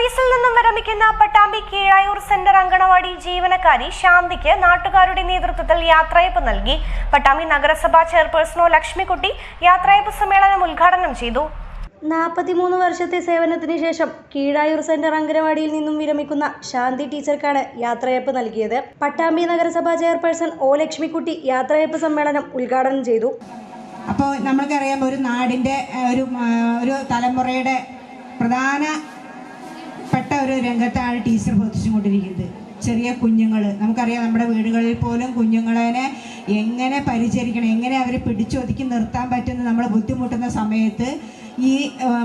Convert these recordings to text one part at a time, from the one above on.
സർവീസിൽ നിന്നും വിരമിക്കുന്ന പട്ടാമ്പി കീഴായൂർ സെന്റർ അങ്കണവാടി ജീവനക്കാരി ശാന്തിക്ക് നാട്ടുകാരുടെ നേതൃത്വത്തിൽ യാത്രയപ്പ് നൽകി. പട്ടാമ്പി നഗരസഭാ ചെയർപേഴ്സണോ ലക്ഷ്മിക്കുട്ടി യാത്രയപ്പ് സമ്മേളനം ഉദ്ഘാടനം ചെയ്തു. നാൽപ്പത്തിമൂന്ന് വർഷത്തെ സേവനത്തിന് ശേഷം കീഴായൂർ സെന്റർ അങ്കനവാടിയിൽ നിന്നും വിരമിക്കുന്ന ശാന്തി ടീച്ചർക്കാണ് യാത്രയപ്പ് നൽകിയത്. പട്ടാമ്പി നഗരസഭാ ചെയർപേഴ്സൺ ഒ ലക്ഷ്മിക്കുട്ടി യാത്രയപ്പ് സമ്മേളനം ഉദ്ഘാടനം ചെയ്തു. അപ്പോൾ നമ്മൾക്കറിയാം ഒരു നാടിന്റെ ഒരു ഒരു തലമുറയുടെ പ്രധാനപ്പെട്ട ഒരു രംഗത്താണ് ടീച്ചർ പ്രവർത്തിച്ചുകൊണ്ടിരിക്കുന്നത് ചെറിയ കുഞ്ഞുങ്ങൾ നമുക്കറിയാം നമ്മുടെ വീടുകളിൽ പോലും കുഞ്ഞുങ്ങളെ എങ്ങനെ പരിചരിക്കണം എങ്ങനെ അവരെ പിടിച്ചൊതുക്കി നിർത്താൻ പറ്റുന്ന നമ്മൾ ബുദ്ധിമുട്ടുന്ന സമയത്ത് ഈ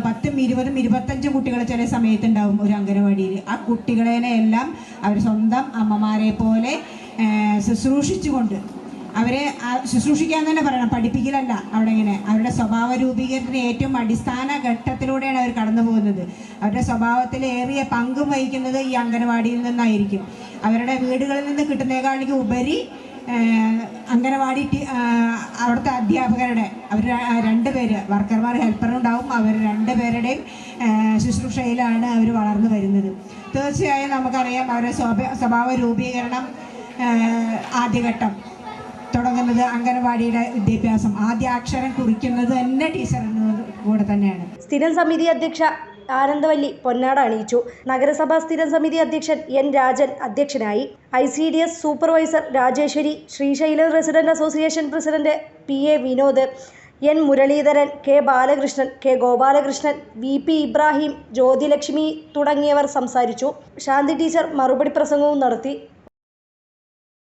പത്തും ഇരുപതും ഇരുപത്തഞ്ചും കുട്ടികൾ ചില സമയത്തുണ്ടാവും ഒരു അംഗനവാടിയിൽ ആ കുട്ടികളെ എല്ലാം അവർ സ്വന്തം അമ്മമാരെ പോലെ ശുശ്രൂഷിച്ചുകൊണ്ട് അവരെ ശുശ്രൂഷിക്കാൻ തന്നെ പറയണം. പഠിപ്പിക്കലല്ല അവിടെ ഇങ്ങനെ അവരുടെ സ്വഭാവ രൂപീകരണത്തിന് ഏറ്റവും അടിസ്ഥാന ഘട്ടത്തിലൂടെയാണ് അവർ കടന്നു പോകുന്നത്. അവരുടെ സ്വഭാവത്തിൽ ഏറിയ പങ്കും വഹിക്കുന്നത് ഈ അംഗനവാടിയിൽ നിന്നായിരിക്കും. അവരുടെ വീടുകളിൽ നിന്ന് കിട്ടുന്നേക്കാളിക്ക് ഉപരി അംഗനവാടി അവിടുത്തെ അധ്യാപകരുടെ അവർ രണ്ട് പേര് വർക്കർമാർ ഹെൽപ്പറുണ്ടാവും അവർ രണ്ടുപേരുടെയും പേരുടെയും ശുശ്രൂഷയിലാണ് അവർ വളർന്നു വരുന്നത്. തീർച്ചയായും നമുക്കറിയാം അവരുടെ സ്വഭ സ്വഭാവ രൂപീകരണം ആദ്യഘട്ടം. തുടങ്ങുന്നത് അംഗനവാടിയുടെ വിദ്യാഭ്യാസം. ആദ്യ അക്ഷരം കുറിക്കുന്നത് തന്നെ ടീച്ചറിനോട് കൂടെ തന്നെയാണ്. സ്ഥിരം സമിതി അധ്യക്ഷ ആനന്ദവല്ലി പൊന്നാട അണിയിച്ചു. നഗരസഭാ സ്ഥിരം സമിതി അധ്യക്ഷൻ എൻ രാജൻ അധ്യക്ഷനായി. I C D S supervisor Rajeshwari Sreesailam resident association president P A Vinod N Muraleedharan K Balakrishnan K Gopalakrishnan V P Ibrahim Jyothilakshmi തുടങ്ങിയവർ സംസാരിച്ചു. ശാന്തി ടീച്ചർ മറുപടി പ്രസംഗവും നടത്തി.